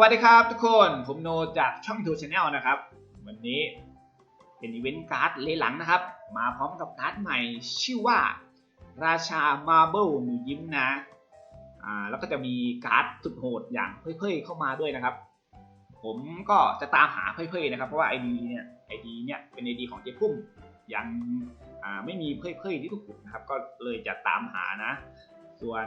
วัสดีครับทุกคนผมโนจากช่องทูชาแนลนะครับ วันนี้เป็นอีเวนต์การ์ดเลหลังนะครับ มาพร้อมกับการ์ดใหม่ชื่อว่า ราชามาเบิลหนูยิ้มนะอ่าแล้วก็จะมีการ์ดสุดโหดอย่างเพ่ยๆเข้ามาด้วยนะครับ ผมก็จะตามหาเพ่ยๆนะครับเพราะว่าไอดีเนี่ยไอดีเนี่ยเป็นไอดีของเจ๊พุ่มยังอ่าไม่มีเพ่ยๆที่ถูกนะครับ ก็เลยจะตามหานะ ส่วน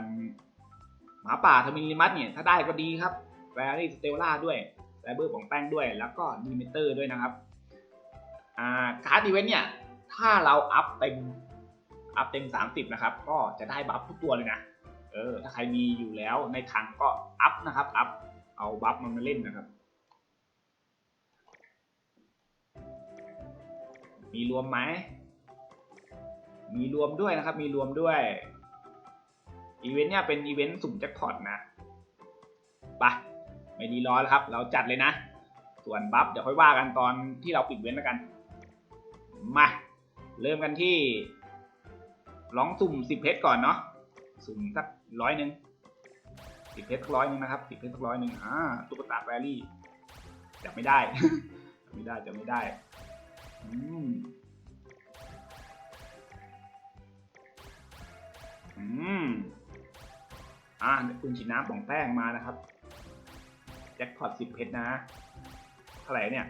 หมาป่าทมินิมัสเนี่ยถ้าได้ก็ดีครับ แวรี่สเตลล่าด้วยไซเบอร์ของแป้งด้วย แล้วก็ดีเมเตอร์ด้วยนะครับอ่าการ์ดอีเวนต์เนี่ย ถ้าเราอัพเต็มอัพเต็ม 30 นะครับ ก็จะได้บัฟทุกตัวเลยนะ เออ ถ้าใครมีอยู่แล้วในคลังก็อัพนะครับ อัพ เอาบัฟมันมาเล่นนะครับ มีรวมไหม มีรวมด้วยนะครับ มีรวมด้วย อีเวนต์เนี่ยเป็นอีเวนต์สุ่มแจ็คพอตนะ ไป ไม่ดีรอแล้วครับ เราจัดเลยนะ ส่วนบัฟเดี๋ยวค่อยว่ากันตอนที่เราปิดเว้นแล้วกัน มาเริ่มกันที่ลองสุ่มสิบเพชรก่อนเนาะสุ่มสักร้อยหนึ่งสิบเพชรสักร้อยหนึ่งนะครับสิบเพชรสักร้อยหนึ่งอ่าตุ๊กตาแฟรี่จับไม่ได้จับไม่ได้จับไม่ได้อืมอืมอ่าคุณฉีดน้ำของแป้งมานะครับ จ็คพอตสิบเพชรนะเท่าไหร่เนี่ย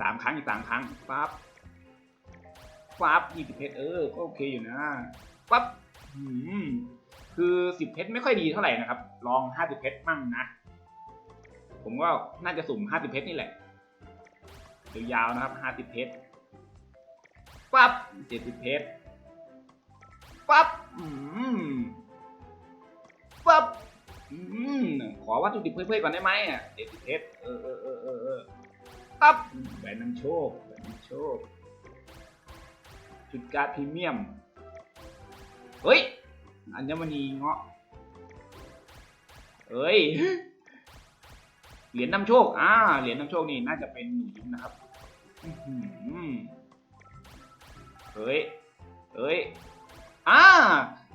สามครั้งอีกสามครั้งปั๊บปั๊บยี่สิบเพชรเออก็โอเคอยู่นะปั๊บอืมคือสิบเพชรไม่ค่อยดีเท่าไหร่นะครับ ลองห้าสิบเพชรมั่งนะ ผมก็น่าจะสุ่มห้าสิบเพชรนี่แหละยาวๆนะครับห้าสิบเพชรปั๊บเจ็ดสิบเพชรปั๊บอืมปั๊บ อืมขอวัตถุดิบเพื่อยๆก่อนได้ไหมอะเจ็ดเพชรเออเออเออเออเออปั๊บแหวนนำโชคแหวนนำโชคจุดการ์ดพรีเมียม เฮ้ย อัญมณีเงาะเอ้ย เหรียญนำโชค อ่า เหรียญนำโชคนี่น่าจะเป็นหนูยิ้มนะครับเฮ้ย เฮ้ย อ่า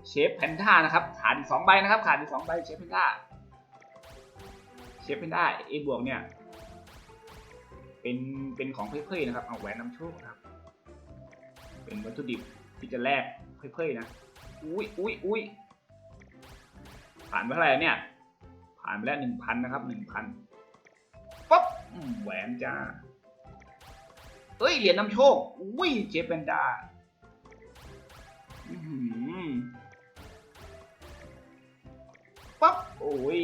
เชฟแพนด้านะครับขาดอีกสองใบนะครับขาดอีกสองใบเชฟแพนด้าเชฟแพนด้าเอบวกเนี่ยเป็นเป็นของเพ่ยๆนะครับเอาแหวนนำโชคนะครับ เป็นวัตถุดิบที่จะแลกเพ่ยๆนะอุ้ยอุ้ยอุ้ยผ่านไปเท่าไหร่แล้วเนี่ย ผ่านไปแล้วหนึ่งพันนะครับหนึ่งพันป๊อบแหวนจ้าเอ้ยเหรียญนำโชคอุ้ยเจฟเปนดา ปั๊บโอ้ย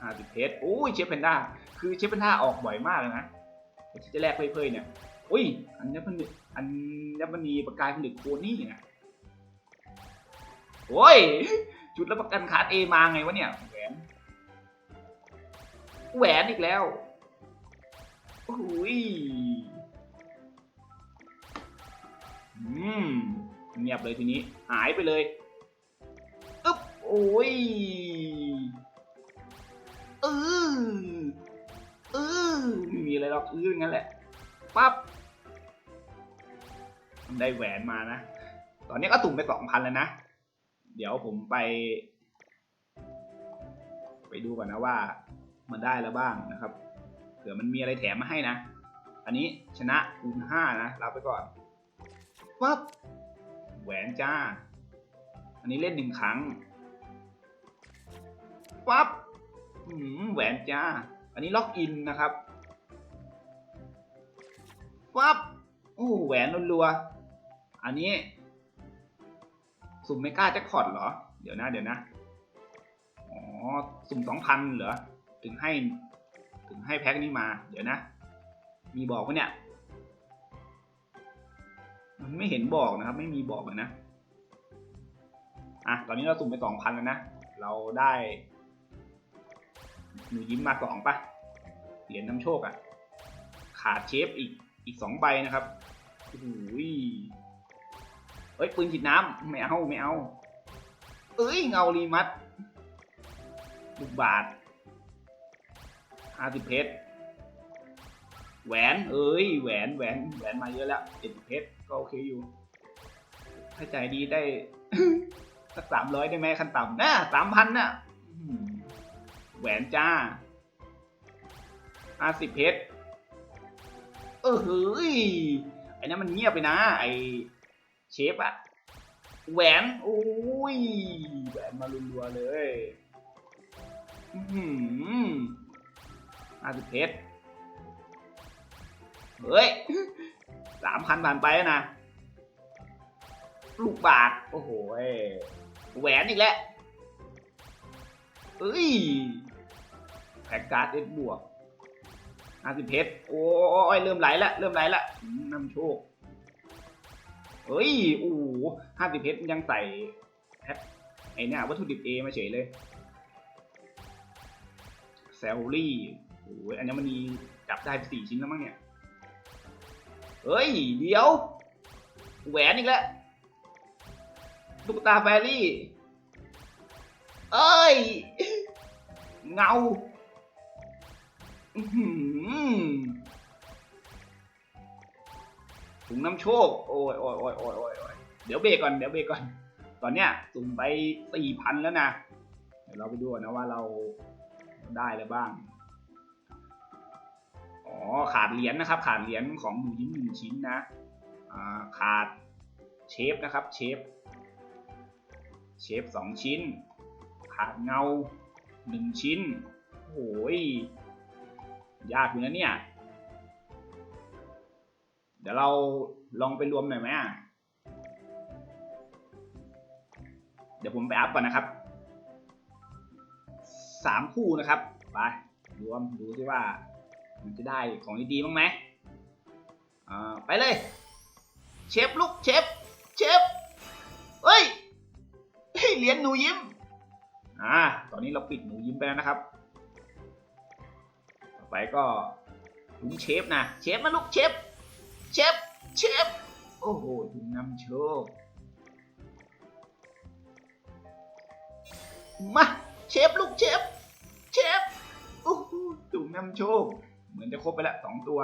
ห้าสิบเพชรอุ้ยเชฟเพนด้าคือเชฟเพนด้าออกบ่อยมากเลยนะที่จะแลกเพ่ยๆเนี่ยอุ้ยอันนี้พันอันนี้มันมีประกายผลึกโคนี่นะโอ้ยจุดรับประกันขาดเอมาไงวะเนี่ยแหวนแหวนอีกแล้วโอ้ยอืมเงียบเลยทีนี้หายไปเลย โอ้ยเออเออไม่มีอะไรหรอกเอองั้นแหละปั๊บได้แหวนมานะ ตอนนี้ก็ตุ่มไปสองพันแล้วนะ เดี๋ยวผมไป ไปดูก่อนนะว่า มันได้แล้วบ้างนะครับ เผื่อมันมีอะไรแถมมาให้นะ อันนี้ชนะคูณห้านะ รับไปก่อนปั๊บแหวนจ้า อันนี้เล่นหนึ่งครั้ง ปั๊บอืมแหวนจ้า อันนี้ล็อกอินนะครับ ปั๊บ โอ้แหวนรัวๆ อันนี้ สุ่มไม่กล้าแจ็คพอตเหรอ เดี๋ยวนะ เดี๋ยวนะ อ๋อ สุ่มสองพันเหรอ ถึงให้ ถึงให้แพ็คนี้มา เดี๋ยวนะ มีบอกไหมเนี่ย มันไม่เห็นบอกนะครับ ไม่มีบอกเลยนะ อะ ตอนนี้เราสุ่มไปสองพันแล้วนะ เราได้ หนูยิ้มมาสองปะเหรียญนำโชคอะขาดเชฟอีกอีกสองใบนะครับโอ้โหเอ้ยปืนฉีดน้ำไม่เอาไม่เอาเอ้ยเงารีมัดลูกบาทห้าสิบเพชรแหวน เอ้ยแหวนแหวนแหวนมาเยอะแล้วเจ็ดสิบเพชรก็โอเคอยู่ ถ้าใจดีได้สักสามร้อยได้ไหมขั้นต่ำน่ะสามพันน่ะ แหวนจ้าห้าสิบเพชร เออเฮ้ย ไอ้นั้นมันเงียบไปนะ ไอ้เชฟอะแหวนโอ้ยแหวนมารัวๆเลยอือหือห้าสิบเพชร เฮ้ยสามพันผ่านไปนะ ลูกบาท โอ้โหแหวนอีกแล้วเอ้ย แพ็กการ์ดเอ็ดบวกห้าสิบเพชรโอ้ยเริ่มไหลละเริ่มไหลละนำโชคเฮ้ยโอ้ห้าสิบเพชรยังใส่แพทไอเนี่ยวัตถุดิบเอมาเฉยเลยแซลลี่โอ้ยอันนี้มันมีจับได้สี่ชิ้นแล้วมั้งเนี่ยเฮ้ย เดี๋ยว แหวนอีกแล้วตุ๊กตาแฟรี่ เอ้ย เงา อื้อหือถุงน้ำโชค โอ้ยโอ้ยโอ้ยโอ้ยโอ้ยโอ้ยเดี๋ยวเบรกก่อน เดี๋ยวเบรกก่อน ตอนเนี้ยสุ่มไปสี่พันแล้วนะ เดี๋ยวเราไปดูก่อนนะว่าเราได้อะไรบ้าง อ๋อ ขาดเหรียญนะครับ ขาดเหรียญของหนูยิ้มหนึ่งชิ้นนะ อ่า ขาดเชฟนะครับ เชฟ เชฟสองชิ้น ขาดเงาหนึ่งชิ้นโอ้ย ยากอยู่นะเนี่ย เดี๋ยวเราลองไปรวมหน่อยไหมอะเดี๋ยวผมไปอัพก่อนนะครับสามคู่นะครับ ไป รวมดูสิว่า มันจะได้ของดีๆบ้างไหมอ่าไปเลย เชฟลูกเชฟเชฟเฮ้ยเฮ้ยเหรียญหนูยิ้มอ่าตอนนี้เราปิดหนูยิ้มไปแล้วนะครับ ไปก็ถุงเชฟนะเชฟมาลูกเชฟเชฟเชฟโอ้โหถุงนำโชคมาเชฟลูกเชฟเชฟโอ้โหถุงนำโชค เหมือนจะครบไปล้วสองตัว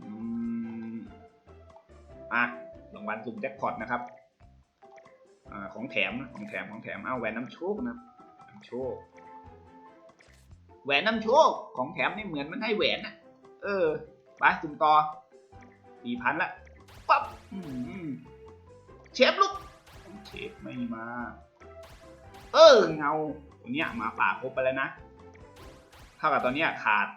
อืมอะรางวัลสุ่มแจ็คพอตนะครับอ่าของแถมนะของแถมของแถมเอาแหวนน้ำโชคนะน้ำโชค แหวนน้ำโชคของแถมนี่เหมือนมันให้แหวนอะเออไปสุ่มต่อสี่พันละปั๊บเชฟลูกเชฟไม่มา เออเงาตัวเนี้ยมาป่าครบไปแล้วนะเท่ากับตอนเนี้ยขาด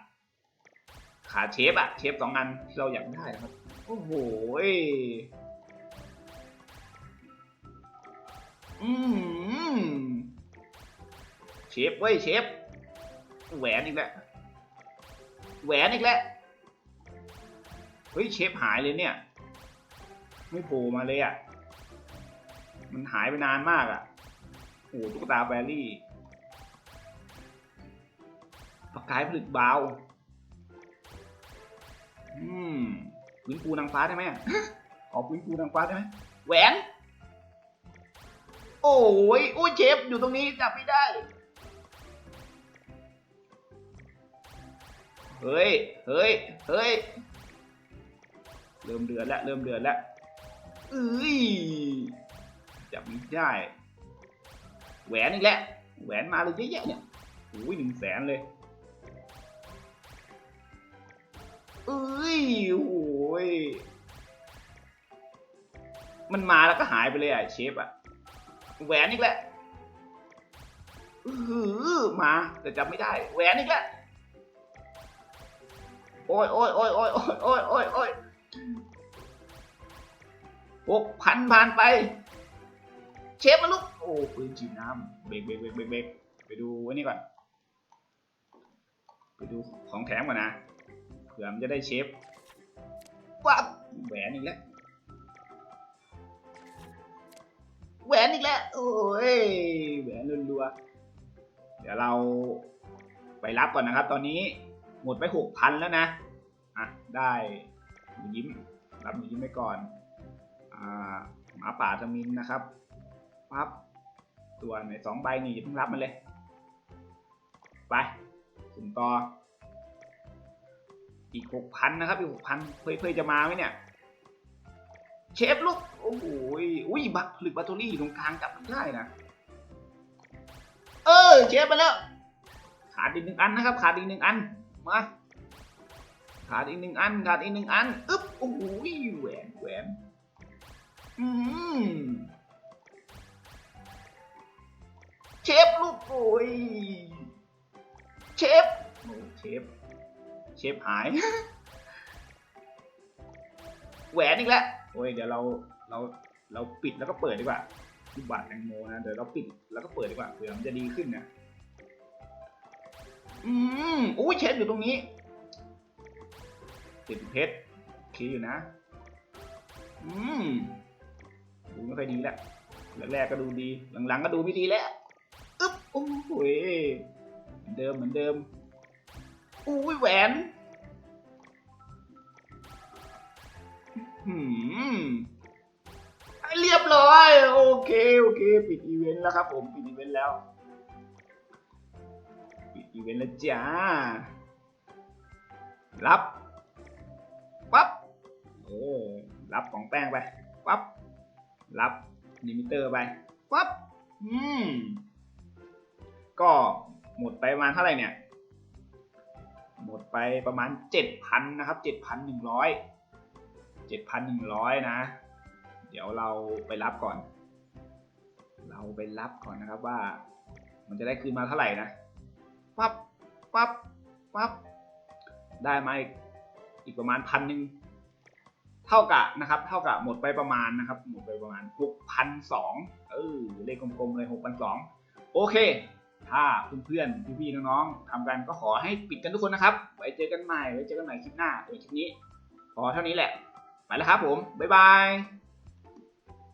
ขาดเชฟอะเชฟสองอันที่เราอยากได้ครับโอ้โหอืมเชฟเว้ยเชฟ แหวนอีกแล้วแหวนอีกแล้วเฮ้ยเชฟหายเลยเนี่ย ไม่โผล่มาเลยอะ มันหายไปนานมากอะโอ้ตุ๊กตาแบรี่ประกายผลึกเบาอืมพื้นปูนางฟ้าได้ไหมขอพื้นปูนางฟ้าได้ไหมแหวน โอ้ยโอ้ยเชฟอยู่ตรงนี้จับไม่ได้ เฮ้ย เฮ้ย เฮ้ย เริ่มเดือดแล้ว เริ่มเดือดแล้วเอ้ยจับไม่ได้ แหวนอีกแล้ว แหวนมาเลยเยอะแยะเนี่ยโอ้ยหนึ่งแสนเลยเอ้ยโอ้ย มันมาแล้วก็หายไปเลยอะเชฟอะ แหวนอีกแล้วอือหือมาแต่จำไม่ได้ แหวนอีกแล้ว โอ้ยโอ้ยโอ้ยโอ้ยโอ้ยโอ้ยโอ้ยหกพันผ่านไป เชฟมาลูก โอ้ปืนฉีดน้ำเบรกเบรกเบรกเบรกไปดูไว้นี่ก่อน ไปดูของแถมก่อนนะเผื่อมันจะได้เชฟปั๊บแหวนอีกแล้วแหวนอีกแล้ว โอ้ยแหวนรัวเดี๋ยวเราไปรับก่อนนะครับ ตอนนี้ มดไปหกพันแล้วนะ อะ ได้หนูยิ้ม รับหนูยิ้มไปก่อน อ่า หมาป่าทมินนะครับ ปั๊บตัวในสองใบนี่อย่าเพิ่งรับมันเลย ไปสุ่มต่อ อีกหกพันนะครับ อีกหกพันเพื่อเพื่อจะมาไหมเนี่ย เชฟลูก โอ้โหยอุ้ยบักผลึกบัตเตอรี่อยู่ตรงกลางจับไม่ได้นะ เออ เชฟมาแล้วขาดอีกหนึ่งอันนะครับ ขาดอีกหนึ่งอัน มาขาดอีกหนึ่งอันขาดอีกหนึ่งอันอึ๊บโอ้โหแหวนแหวนอืมเชฟลูกโอ้ยเชฟโอ้เชฟเชฟหายแหวนอีกแล้วโอ้ยเดี๋ยวเราเราเราปิดแล้วก็เปิดดีกว่าลูกบาทแตงโมนะเดี๋ยวเราปิดแล้วก็เปิดดีกว่าเผื่อมันจะดีขึ้นนะ อืมอุ้ยเชฟอยู่ตรงนี้ติดเพชรโอเคอยู่นะ อืมดูไม่ค่อยดีแล้วแรกๆก็ดูดี หลังๆก็ดูไม่ดีแล้วอึ๊บโอ้โหยเหมือนเดิมเหมือนเดิมอุ้ยแหวนหืมเรียบร้อย โอเค โอเค ปิดอีเวนต์แล้วครับผม ปิดอีเวนต์แล้ว อีเวนต์แล้วจ้า รับปั๊บเออรับของแป้งไปปั๊บรับลิมิเตอร์ไปปั๊บอืมก็หมดไปประมาณเท่าไหร่เนี่ย หมดไปประมาณเจ็ดพันนะครับเจ็ดพันหนึ่งร้อยเจ็ดพันหนึ่งร้อยนะ เดี๋ยวเราไปรับก่อน เราไปรับก่อนนะครับว่า มันจะได้คืนมาเท่าไหร่นะ ปั๊บปั๊บปั๊บได้มาอีกอีกประมาณพันหนึ่งเท่ากับนะครับ เท่ากับหมดไปประมาณนะครับหมดไปประมาณหกพันสองเออเลขกลมๆเลยหกพันสองโอเค ถ้าเพื่อนๆพี่ๆน้องๆทำกันก็ขอให้ปิดกันทุกคนนะครับ ไว้เจอกันใหม่ไว้เจอกันใหม่คลิปหน้าโดยคลิปนี้ พอเท่านี้แหละ ไปแล้วครับผมบ๊ายบาย